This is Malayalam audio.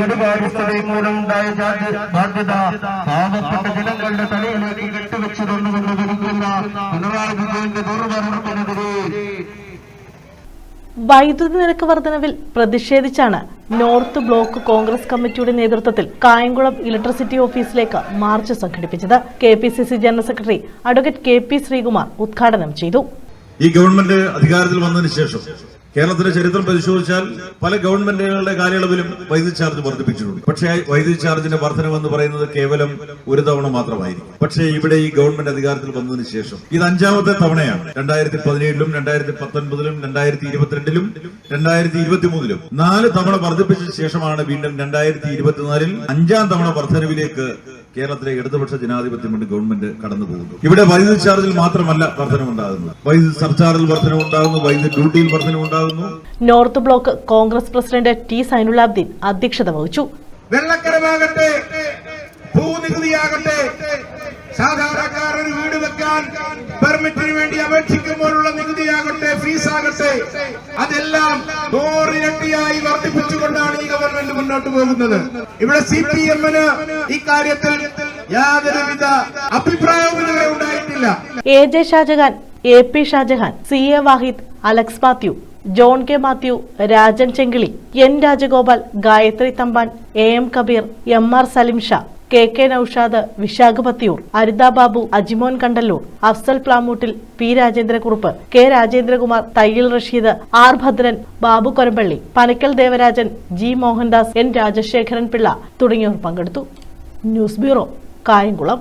കെടുകാര്യസ്ഥതയും മൂലമുണ്ടായ ജാതി- ബാധ്യത പാവപ്പെട്ട ജനങ്ങളുടെ തലയിലേക്ക് കെട്ടിവെച്ചു തന്നുകൊണ്ട് ഭരിക്കുന്ന പിണറായി വിജയന്റെ ദുർഭരണത്തിനെതിരെ വൈദ്യുതി നിരക്ക് വർധനവിൽ പ്രതിഷേധിച്ചാണ് നോർത്ത് ബ്ലോക്ക് കോൺഗ്രസ് കമ്മിറ്റിയുടെ നേതൃത്വത്തിൽ കായംകുളം ഇലക്ട്രിസിറ്റി ഓഫീസിലേക്ക് മാർച്ച് സംഘടിപ്പിച്ചത്. K P C C general secretary advocate K P Sreekumar ഉദ്ഘാടനം ചെയ്തു. ഈ ഗവൺമെന്റ് അധികാരത്തിൽ വന്നതിന് ശേഷം കേരളത്തിന്റെ ചരിത്രം പരിശോധിച്ചാൽ പല ഗവൺമെന്റുകളുടെ കാലയളവിലും വൈദ്യുതി ചാർജ് വർദ്ധിപ്പിച്ചിട്ടുണ്ട്. പക്ഷേ വൈദ്യുതി ചാർജിന്റെ വർധനമെന്ന് പറയുന്നത് കേവലം ഒരു തവണ മാത്രമായിരിക്കും. പക്ഷേ ഇവിടെ ഈ ഗവൺമെന്റ് അധികാരത്തിൽ വന്നതിന് ശേഷം ഇത് അഞ്ചാമത്തെ തവണയാണ്. രണ്ടായിരത്തി പതിനേഴിലും രണ്ടായിരത്തി പത്തൊൻപതിലും രണ്ടായിരത്തി ഇരുപത്തിരണ്ടിലും രണ്ടായിരത്തി ഇരുപത്തിമൂന്നിലും നാല് തവണ വർദ്ധിപ്പിച്ച ശേഷമാണ് വീണ്ടും രണ്ടായിരത്തി ഇരുപത്തിനാലിൽ അഞ്ചാം തവണ വർധനവിലേക്ക് കേരളത്തിലെ ഇടതുപക്ഷ ജനാധിപത്യ മുന്നണി ഗവൺമെന്റ് കടന്നു പോകുന്നു. ഇവിടെ വൈദ്യുതി ചാർജിൽ മാത്രമല്ല വർധനമുണ്ടാകുന്നത് വൈദ്യുതി സർചാർജിൽ വർധനമുണ്ടാകുന്നു വൈദ്യുതി ഡ്യൂട്ടിയിൽ വർധനമുണ്ടാകുന്നു north block congress president T Zainulabdeen അധ്യക്ഷത വഹിച്ചു. വെള്ളക്കരമാകട്ടെ ഭൂനികുതിയാകട്ടെ സാധാരണക്കാരൻ വീട് വെക്കാൻ പെർമിറ്റിന് വേണ്ടി അപേക്ഷിക്കുമ്പോഴുള്ള നികുതിയാകട്ടെ ഫീസാകട്ടെ അതെല്ലാം നൂറിരട്ടിയായി വർദ്ധിപ്പിച്ചുകൊണ്ടാണ് ഈ ഗവൺമെന്റ് മുന്നോട്ട് പോകുന്നത്. ഇവിടെ സി പി എമ്മിന് ഇക്കാര്യത്തിൽ യാതൊരുവിധ അഭിപ്രായവും ഉണ്ടായിട്ടില്ല. A J Shajahan A P Shajahan C A Vahid Alex Mathew John K Mathew Rajan Chengili N Rajagopal Gayathri Thampan A M Kabeer M R Salim Shah. K K Noushad Vishakhapathiyoor Arithababu Aritha Babu Ajimon Kandalloor Afsal Plamoottil P Rajendrakurup K Rajendrakumar Thayyil Rasheed R Bhadran Babu Korampally Panakkal Devarajan G Mohandas N Rajasekharan Pillai തുടങ്ങിയവർ പങ്കെടുത്തു. News bureau Kayamkulam.